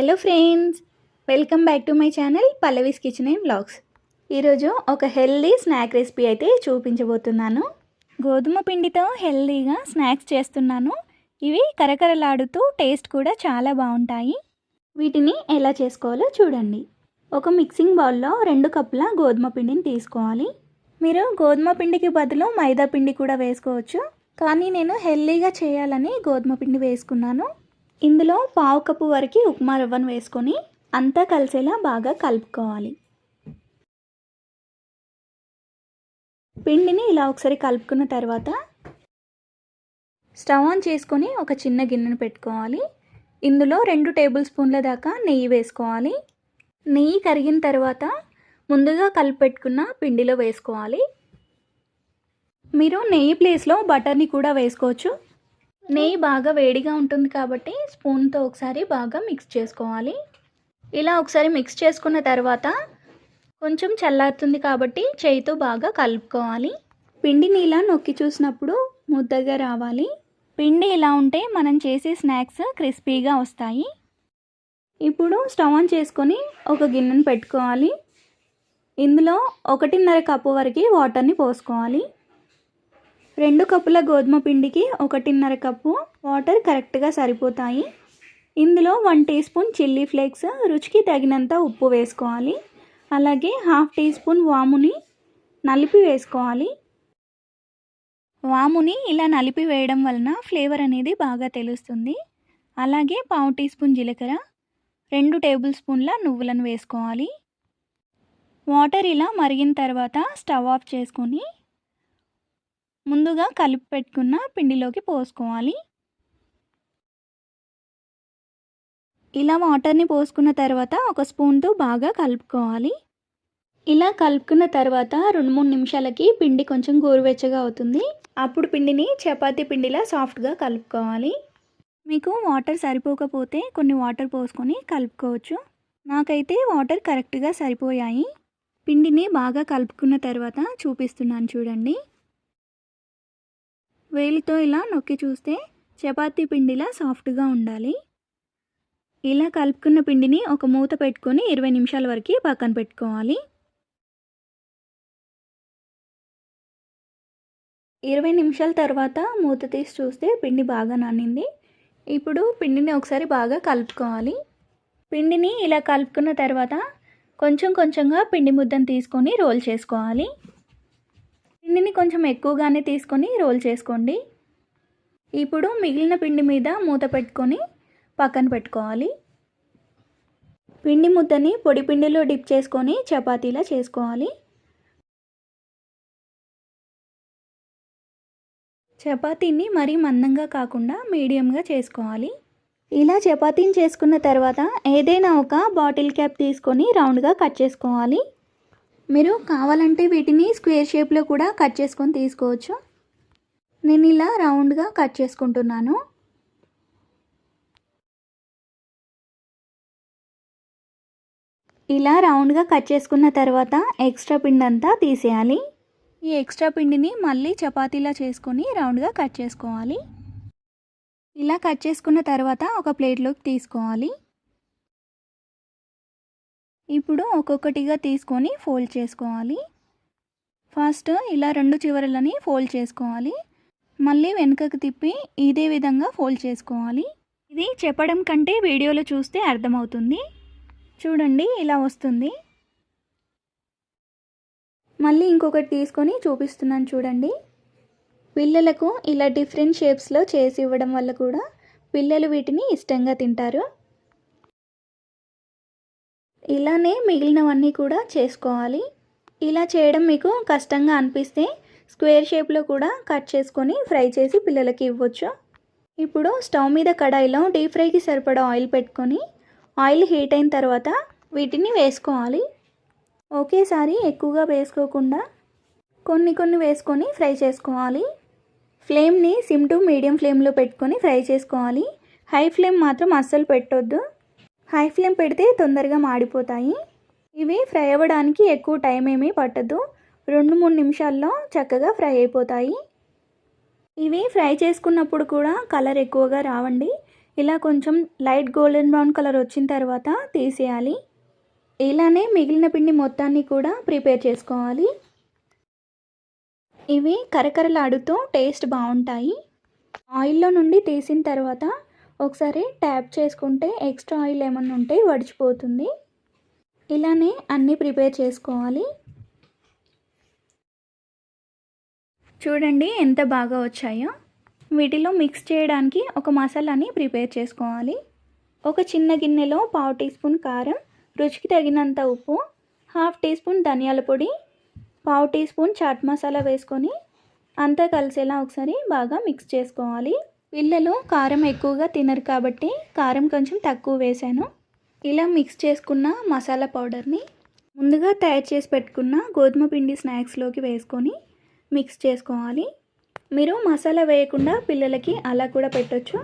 Hello friends welcome back to my channel Pallavi's kitchen and blogs ఈరోజు ఒక healthy snack recipe అయితే చూపించబోతున్నాను. గోధుమ పిండితో హెల్దీగా స్నాక్స్ చేస్తున్నాను. ఇవి కరకరలాడుతూ టేస్ట్ కూడా చాలా బాగుంటాయి. వీటిని ఎలా చేసుకోవాలో చూడండి. ఒక మిక్సింగ్ బౌల్లో రెండు కప్పుల గోధుమ పిండిని తీసుకోవాలి. మీరు గోధుమ పిండికి బదులు మైదా పిండి కూడా వేసుకోవచ్చు. కానీ నేను హెల్దీగా చేయాలని గోధుమ పిండి వేసుకున్నాను. ఇందులో పావు కప్పు వరకు ఉప్మా రవ్వను వేసుకొని అంతా కలిసేలా బాగా కలుపుకోవాలి. పిండిని ఇలా ఒకసారి కలుపుకున్న తర్వాత స్టవ్ ఆన్ చేసుకొని ఒక చిన్న గిన్నెను పెట్టుకోవాలి. ఇందులో రెండు టేబుల్ స్పూన్ల దాకా నెయ్యి వేసుకోవాలి. నెయ్యి కరిగిన తర్వాత ముందుగా కలిపి పెట్టుకున్న పిండిలో వేసుకోవాలి. మీరు నెయ్యి ప్లేస్లో బటర్ని కూడా వేసుకోవచ్చు. నెయ్యి బాగా వేడిగా ఉంటుంది కాబట్టి స్పూన్తో ఒకసారి బాగా మిక్స్ చేసుకోవాలి. ఇలా ఒకసారి మిక్స్ చేసుకున్న తర్వాత కొంచెం చల్లారుతుంది కాబట్టి చేయితో బాగా కలుపుకోవాలి. పిండిని ఇలా నొక్కి చూసినప్పుడు ముద్దగా రావాలి. పిండి ఇలా ఉంటే మనం చేసే స్నాక్స్ క్రిస్పీగా వస్తాయి. ఇప్పుడు స్టవ్ ఆన్ చేసుకొని ఒక గిన్నెను పెట్టుకోవాలి. ఇందులో ఒకటిన్నర కప్పు వరకు వాటర్ని పోసుకోవాలి. రెండు కప్పుల గోధుమ పిండికి ఒకటిన్నర కప్పు వాటర్ కరెక్ట్గా సరిపోతాయి. ఇందులో one teaspoon chilli flakes రుచికి తగినంత ఉప్పు వేసుకోవాలి. అలాగే హాఫ్ టీ స్పూన్ వాముని నలిపి వేసుకోవాలి. వాముని ఇలా నలిపి వేయడం వలన ఫ్లేవర్ అనేది బాగా తెలుస్తుంది. అలాగే పావు టీ స్పూన్ జీలకర్ర రెండు టేబుల్ స్పూన్ల నువ్వులను వేసుకోవాలి. వాటర్ ఇలా మరిగిన తర్వాత స్టవ్ ఆఫ్ చేసుకొని ముందుగా కలిపి పెట్టుకున్న పిండిలోకి పోసుకోవాలి. ఇలా వాటర్ని పోసుకున్న తర్వాత ఒక స్పూన్తో బాగా కలుపుకోవాలి. ఇలా కలుపుకున్న తర్వాత రెండు మూడు నిమిషాలకి పిండి కొంచెం గోరువెచ్చగా అవుతుంది. అప్పుడు పిండిని చపాతీ పిండిలా సాఫ్ట్గా కలుపుకోవాలి. మీకు వాటర్ సరిపోకపోతే కొన్ని వాటర్ పోసుకొని కలుపుకోవచ్చు. నాకైతే వాటర్ కరెక్ట్గా సరిపోయాయి. పిండిని బాగా కలుపుకున్న తర్వాత చూపిస్తున్నాను చూడండి. వేలితో ఇలా నొక్కి చూస్తే చపాతీ పిండిలా సాఫ్ట్గా ఉండాలి. ఇలా కలుపుకున్న పిండిని ఒక మూత పెట్టుకొని ఇరవై నిమిషాల వరకు పక్కన పెట్టుకోవాలి. ఇరవై నిమిషాల తర్వాత మూత తీసి చూస్తే పిండి బాగా నానింది. ఇప్పుడు పిండిని ఒకసారి బాగా కలుపుకోవాలి. పిండిని ఇలా కలుపుకున్న తర్వాత కొంచెం కొంచెంగా పిండి ముద్దను తీసుకొని రోల్ చేసుకోవాలి. పిండిని కొంచెం ఎక్కువగానే తీసుకొని రోల్ చేసుకోండి. ఇప్పుడు మిగిలిన పిండి మీద మూత పెట్టుకొని పక్కన పెట్టుకోవాలి. పిండి ముద్దని పొడి పిండిలో డిప్ చేసుకొని చపాతీలా చేసుకోవాలి. చపాతీని మరీ మందంగా కాకుండా మీడియంగా చేసుకోవాలి. ఇలా చపాతీని చేసుకున్న తర్వాత ఏదైనా ఒక బాటిల్ క్యాప్ తీసుకొని రౌండ్గా కట్ చేసుకోవాలి. మీరు కావాలంటే వీటిని స్క్వేర్ షేప్లో కూడా కట్ చేసుకొని తీసుకోవచ్చు. నేను ఇలా రౌండ్గా కట్ చేసుకుంటున్నాను. ఇలా రౌండ్గా కట్ చేసుకున్న తర్వాత ఎక్స్ట్రా పిండి అంతా తీసేయాలి. ఈ ఎక్స్ట్రా పిండిని మళ్ళీ చపాతీలా చేసుకొని రౌండ్గా కట్ చేసుకోవాలి. ఇలా కట్ చేసుకున్న తర్వాత ఒక ప్లేట్లోకి తీసుకోవాలి. ఇప్పుడు ఒక్కొక్కటిగా తీసుకొని ఫోల్డ్ చేసుకోవాలి. ఫస్ట్ ఇలా రెండు చివరలని ఫోల్డ్ చేసుకోవాలి. మళ్ళీ వెనుకకు తిప్పి ఇదే విధంగా ఫోల్డ్ చేసుకోవాలి. ఇది చెప్పడం కంటే వీడియోలో చూస్తే అర్థమవుతుంది. చూడండి ఇలా వస్తుంది. మళ్ళీ ఇంకొకటి తీసుకొని చూపిస్తున్నాను చూడండి. పిల్లలకు ఇలా డిఫరెంట్ షేప్స్లో చేసి ఇవ్వడం వల్ల కూడా పిల్లలు వీటిని ఇష్టంగా తింటారు. ఇలానే మిగిలినవన్నీ కూడా చేసుకోవాలి. ఇలా చేయడం మీకు కష్టంగా అనిపిస్తే స్క్వేర్ షేప్లో కూడా కట్ చేసుకొని ఫ్రై చేసి పిల్లలకి ఇవ్వచ్చు. ఇప్పుడు స్టవ్ మీద కడాయిలో డీప్ ఫ్రైకి సరిపడా ఆయిల్ పెట్టుకొని ఆయిల్ హీట్ అయిన తర్వాత వీటిని వేసుకోవాలి. ఒకేసారి ఎక్కువగా వేసుకోకుండా కొన్ని కొన్ని వేసుకొని ఫ్రై చేసుకోవాలి. ఫ్లేమ్ని సిమ్ టు మీడియం ఫ్లేమ్లో పెట్టుకొని ఫ్రై చేసుకోవాలి. హై ఫ్లేమ్ మాత్రం అస్సలు పెట్టొద్దు. హై ఫ్లేమ్ పెడితే తొందరగా మాడిపోతాయి. ఇవి ఫ్రై అవ్వడానికి ఎక్కువ టైం ఏమీ పట్టదు. రెండు మూడు నిమిషాల్లో చక్కగా ఫ్రై అయిపోతాయి. ఇవి ఫ్రై చేసుకున్నప్పుడు కూడా కలర్ ఎక్కువగా రావండి. ఇలా కొంచెం లైట్ గోల్డెన్ బ్రౌన్ కలర్ వచ్చిన తర్వాత తీసేయాలి. ఇలానే మిగిలిన పిండి మొత్తాన్ని కూడా ప్రిపేర్ చేసుకోవాలి. ఇవి కరకరలాడుతూ టేస్ట్ బాగుంటాయి. ఆయిల్లో నుండి తీసిన తర్వాత ఒకసారి ట్యాప్ చేసుకుంటే ఎక్స్ట్రా ఆయిల్ ఏమన్నా ఉంటే వడిచిపోతుంది. ఇలానే అన్నీ ప్రిపేర్ చేసుకోవాలి. చూడండి ఎంత బాగా వచ్చాయో. వీటిలో మిక్స్ చేయడానికి ఒక మసాలాని ప్రిపేర్ చేసుకోవాలి. ఒక చిన్న గిన్నెలో పావు టీ స్పూన్ కారం రుచికి తగినంత ఉప్పు హాఫ్ టీ స్పూన్ ధనియాల పొడి పావు టీ స్పూన్ చాట్ మసాలా వేసుకొని అంతా కలిసేలా ఒకసారి బాగా మిక్స్ చేసుకోవాలి. పిల్లలు కారం ఎక్కువగా తినరు కాబట్టి కారం కొంచెం తక్కువ వేసాను. ఇలా మిక్స్ చేసుకున్న మసాలా పౌడర్ని ముందుగా తయారు చేసి పెట్టుకున్న గోధుమ పిండి స్నాక్స్లోకి వేసుకొని మిక్స్ చేసుకోవాలి. మీరు మసాలా వేయకుండా పిల్లలకి అలా కూడా పెట్టొచ్చు.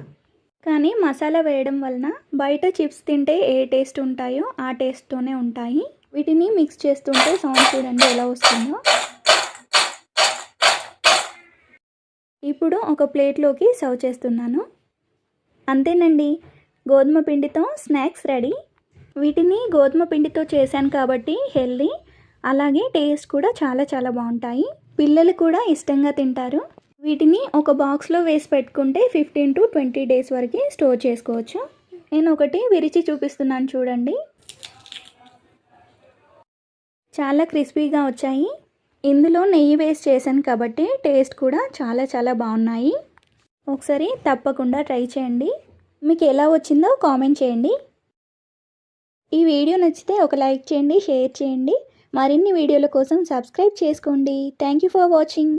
కానీ మసాలా వేయడం వలన బయట చిప్స్ తింటే ఏ టేస్ట్ ఉంటాయో ఆ టేస్ట్తోనే ఉంటాయి. వీటిని మిక్స్ చేస్తుంటే సౌండ్ చూడండి ఎలా వస్తుందో. ఇప్పుడు ఒక ప్లేట్లోకి సర్వ్ చేస్తున్నాను. అంతేనండి గోధుమ పిండితో స్నాక్స్ రెడీ. వీటిని గోధుమ పిండితో చేశాను కాబట్టి హెల్దీ అలాగే టేస్ట్ కూడా చాలా చాలా బాగుంటాయి. పిల్లలు కూడా ఇష్టంగా తింటారు. వీటిని ఒక బాక్స్లో వేసి పెట్టుకుంటే ఫిఫ్టీన్ టు ట్వంటీ డేస్ వరకు స్టోర్ చేసుకోవచ్చు. నేను ఒకటి విరిచి చూపిస్తున్నాను చూడండి. చాలా క్రిస్పీగా వచ్చాయి. ఇందులో నెయ్యి వేసి చేశాను కాబట్టి టేస్ట్ కూడా చాలా చాలా బాగున్నాయి. ఒకసారి తప్పకుండా ట్రై చేయండి. మీకు ఎలా వచ్చిందో కామెంట్ చేయండి. ఈ వీడియో నచ్చితే ఒక లైక్ చేయండి షేర్ చేయండి. మరిన్ని వీడియోల కోసం సబ్స్క్రైబ్ చేసుకోండి. Thank you for watching.